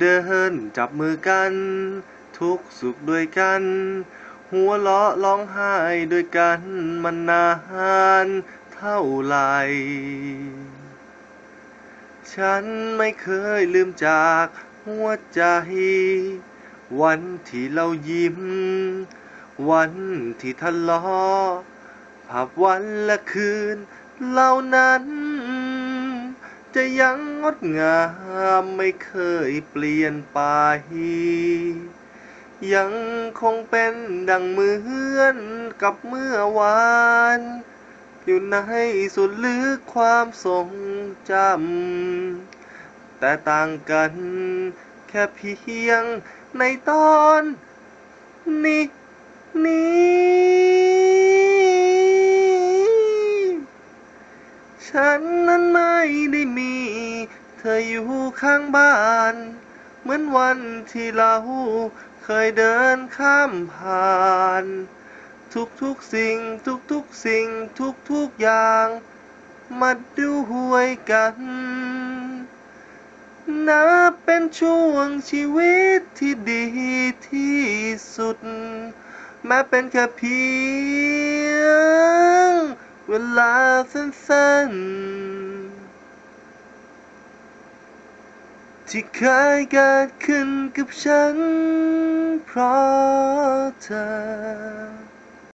เดินจับมือกัน ทุกสุขด้วยกัน หัวเราะร้องไห้ด้วยกันมันนานเท่าไหร่ฉันไม่เคยลืมจากหัวใจ วันที่เรายิ้ม วันที่ทะเลาะภาพวันและคืนเหล่านั้น จะยังงดงามไม่เคยเปลี่ยนไป ยังคงเป็นดังเหมือนกับเมื่อวาน อยู่ในสุดลึกความทรงจำ แต่ต่างกันแค่เพียงในตอนนี้นี้ฉันนั้นไม่ ออยู่ข้างบ้าน เหมือนวันที่เราเคยเดินข้ามผ่าน ทุกๆสิ่งทุกๆสิ่งทุกๆอย่าง มาด้วยกัน นับเป็นช่วงชีวิตที่ดีที่สุด แม้เป็นแค่เพียง เวลาสั้นๆ ที่เคยเกิดขึ้นกับฉันเพราะเธอ